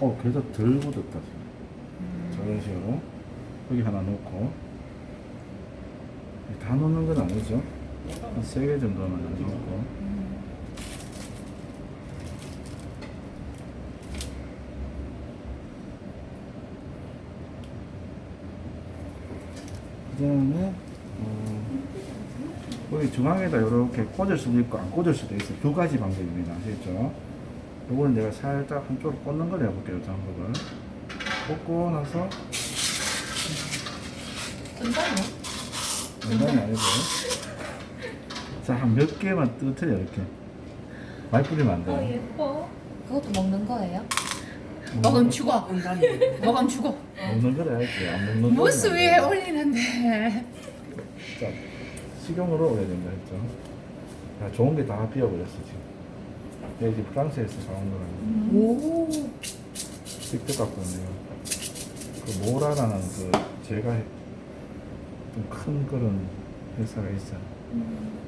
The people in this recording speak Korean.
어, 그래도 덜 굳었다. 지금. 저런 식으로. 여기 하나 놓고. 다 놓는 건 아니죠. 한세개 정도만 놓고. 그 다음에, 어, 여기 중앙에다 이렇게 꽂을 수도 있고 안 꽂을 수도 있어요. 두 가지 방법입니다. 아시겠죠? 요거는 내가 살짝 한쪽으로 꽂는 걸 해볼게요. 장법을. 꽂고 나서, 뜬다네. 장난이 아니고. 자, 한 몇 개만 뜨트려, 이렇게. 많이 뿌리면 안 어, 돼요. 예뻐. 그것도 먹는 거예요? 음, 먹으면 죽어. 먹으면 죽어. 먹는 걸 해야지. 안 먹는 거. 무스 위에 올리는데. 자, 식용으로 올려야 된다 했죠. 야, 좋은 게 다 비어버렸어, 지금. 내가 이제 프랑스에서 사온 거라고. 오. 직접 갖고 왔네요. 그 모라라는 그 제가 좀 큰 그런 회사가 있어요. 음.